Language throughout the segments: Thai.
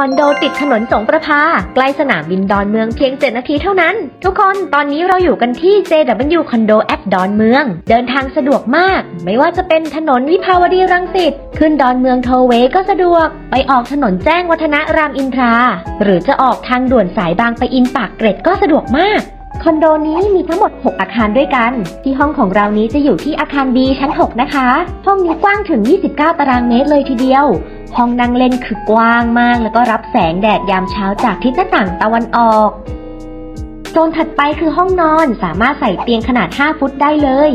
คอนโดติดถนนสงประภา ใกล้สนามบินดอนเมืองเพียง 7 นาทีเท่านั้น ทุกคนตอนนี้เราอยู่กันที่ JW Condo at ดอนเมือง เดินทางสะดวกมาก ไม่ว่าจะเป็นถนนวิภาวดีรังสิตขึ้นดอนเมืองโทเวก็สะดวก ไปออกถนนแจ้งวัฒนะรามอินทรา หรือจะออกทางด่วนสายบางไปะอินปากเกร็ดก็สะดวกมากคอนโดนี้มีทั้งหมด 6 อาคารด้วยกัน ที่ห้องของเรานี้จะอยู่ที่อาคาร B ชั้น 6 นะคะ ห้องนี้กว้างถึง 29 ตารางเมตรเลยทีเดียว ห้องนั่งเล่นคือกว้างมาก แล้วก็รับแสงแดดยามเช้าจากทิศหน้าต่างตะวันออก โซนถัดไปคือห้องนอนสามารถใส่เตียงขนาด 5 ฟุตได้เลย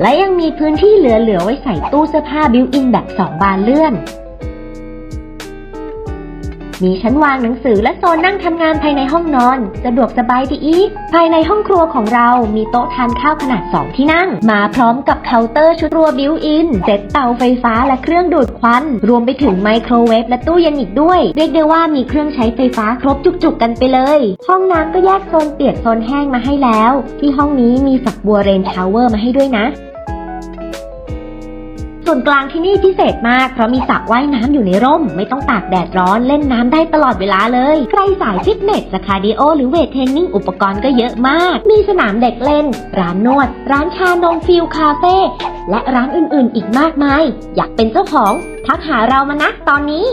และยังมีพื้นที่เหลือๆไว้ใส่ตู้เสื้อผ้าบิวอินแบบ 2 บานเลื่อน มีชั้นวางหนังสือและโซนนั่งทำงานภายในห้องนอน สะดวกสบายดีอีก ภายในห้องครัวของเรามีโต๊ะทานข้าวขนาด 2 ที่นั่ง มาพร้อมกับเคาน์เตอร์ชุดรัวบิวอินเซ็ตเตาไฟฟ้าและเครื่องดูดควัน รวมไปถึงไมโครเวฟและตู้เย็นอีกด้วย เรียกได้ว่ามีเครื่องใช้ไฟฟ้าครบจุกๆกันไปเลย ห้องน้ำก็แยกโซนเปียกโซนแห้งมาให้แล้ว ที่ห้องนี้มีฝักบัวเรนทาวเวอร์มาให้ด้วยนะ ส่วนกลางที่นี่พิเศษมากเพราะมีสระว่ายน้ำอยู่ในร่ม ไม่ต้องตากแดดร้อนเล่นน้ำได้ตลอดเวลาเลย ใครสายฟิตเนสจะคาร์ดิโอหรือเวทเทรนนิ่งอุปกรณ์ก็เยอะมาก มีสนามเด็กเล่น ร้านนวด ร้านชานมฟิลคาเฟ่และร้านอื่นๆ อีกมากมาย อยากเป็นเจ้าของ ทักหาเรามานะตอนนี้